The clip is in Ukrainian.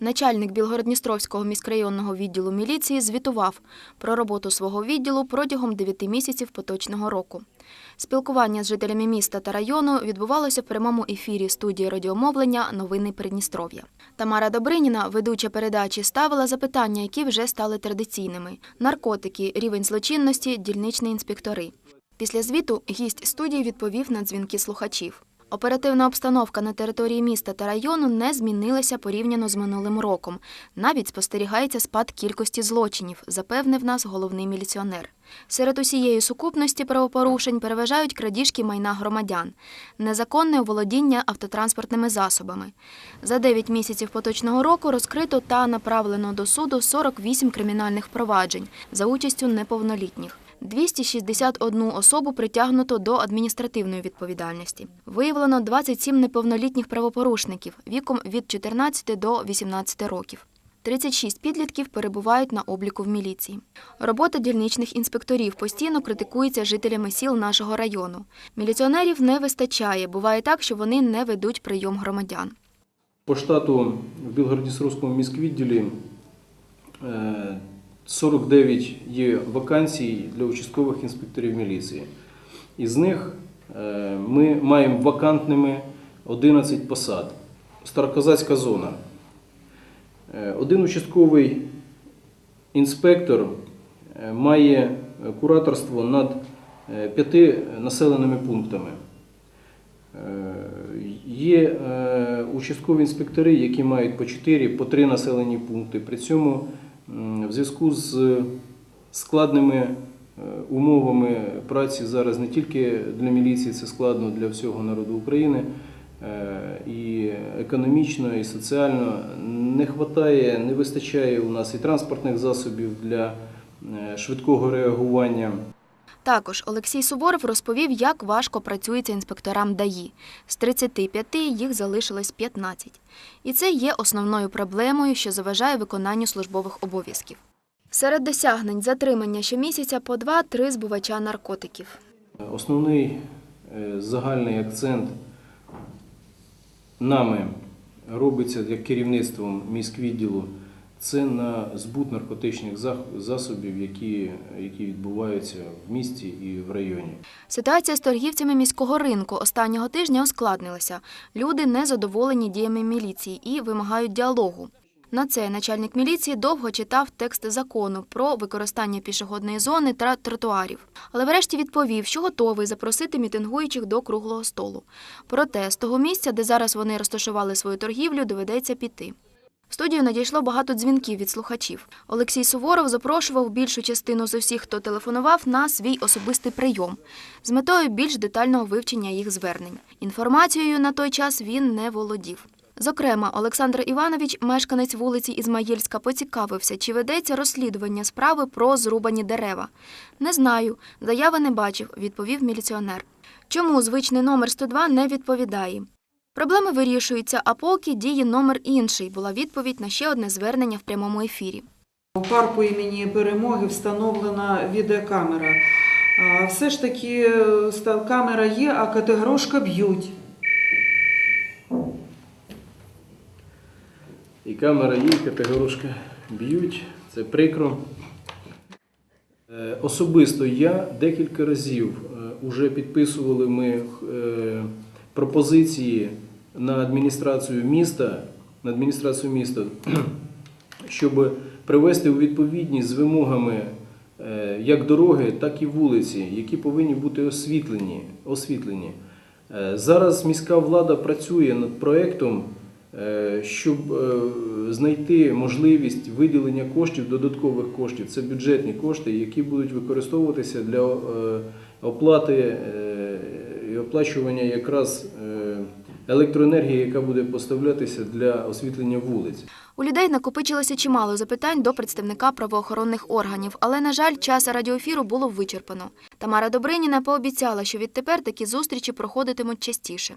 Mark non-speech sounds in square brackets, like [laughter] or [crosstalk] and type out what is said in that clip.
Начальник Білгородністровського міськрайонного відділу міліції звітував про роботу свого відділу протягом 9 місяців поточного року. Спілкування з жителями міста та району відбувалося в прямому ефірі студії радіомовлення Новини Придністров'я. Тамара Добриніна, ведуча передачі, ставила запитання, які вже стали традиційними: наркотики, рівень злочинності, дільничні інспектори. Після звіту гість студії відповів на дзвінки слухачів. Оперативна обстановка на території міста та району не змінилася порівняно з минулим роком. Навіть спостерігається спад кількості злочинів, запевнив нас головний міліціонер. Серед усієї сукупності правопорушень переважають крадіжки майна громадян, незаконне оволодіння автотранспортними засобами. За 9 місяців поточного року розкрито та направлено до суду 48 кримінальних проваджень за участю неповнолітніх. 261 особу притягнуто до адміністративної відповідальності. Виявлено 27 неповнолітніх правопорушників віком від 14 до 18 років. 36 підлітків перебувають на обліку в міліції. Робота дільничних інспекторів постійно критикується жителями сіл нашого району. Міліціонерів не вистачає. Буває так, що вони не ведуть прийом громадян. По штату в Білгородністровському міськвідділі е, 49 є вакансій для участкових інспекторів міліції. Із них е, ми маємо вакантними 11 посад. Старокозацька зона. Е, Один участковий інспектор е, має кураторство над п'яти населеними пунктами. Є участкові інспектори, які мають по 4, по 3 населені пункти. При цьому в зв'язку з складними е, умовами праці зараз не тільки для міліції, це складно для всього народу України. е, І економічно, і соціально не вистачає, не вистачає у нас і транспортних засобів для е, швидкого реагування. Також Олексій Суворов розповів, як важко працюється інспекторам ДАІ. З 35 їх залишилось 15. І це є основною проблемою, що заважає виконанню службових обов'язків. Серед досягнень затримання щомісяця по 2-3 збувача наркотиків. Основний е, загальний акцент нами робиться як керівництвом міськвідділу це на збут наркотичних засобів, які, які відбуваються в місті і в районі. Ситуація з торгівцями міського ринку останнього тижня ускладнилася. Люди не задоволені діями міліції і вимагають діалогу. На це начальник міліції довго читав текст закону про використання пішохідної зони та тротуарів, але врешті відповів, що готовий запросити мітингуючих до круглого столу. Проте з того місця, де зараз вони розташували свою торгівлю, доведеться піти. В студію надійшло багато дзвінків від слухачів. Олексій Суворов запрошував більшу частину з усіх, хто телефонував, на свій особистий прийом з метою більш детального вивчення їх звернень. Інформацією на той час він не володів. Зокрема, Олександр Іванович, мешканець вулиці Ізмаїльська, поцікавився, чи ведеться розслідування справи про зрубані дерева. Не знаю, заяви не бачив, відповів міліціонер. Чому звичний номер 102 не відповідає? Проблеми вирішуються, а поки діє номер інший, була відповідь на ще одне звернення в прямому ефірі. У парку імені Перемоги встановлена відеокамера. Все ж таки е, камера є, а категорошка б'ють. І камера є, і категорушка б'ють, це прикро. Е, Особисто я декілька разів вже підписували ми е, пропозиції на адміністрацію міста, на адміністрацію міста, [clears throat] щоб привести у відповідність з вимогами е, як дороги, так і вулиці, які повинні бути освітлені. освітлені. Е, Зараз міська влада працює над проектом, е, щоб знайти можливість виділення коштів, додаткових коштів. Це бюджетні кошти, які будуть використовуватися для оплати оплачування якраз е, електроенергії, яка буде поставлятися для освітлення вулиць. У людей накопичилося чимало запитань до представника правоохоронних органів, але, на жаль, час радіоефіру було вичерпано. Тамара Добриніна пообіцяла, що відтепер такі зустрічі проходитимуть частіше.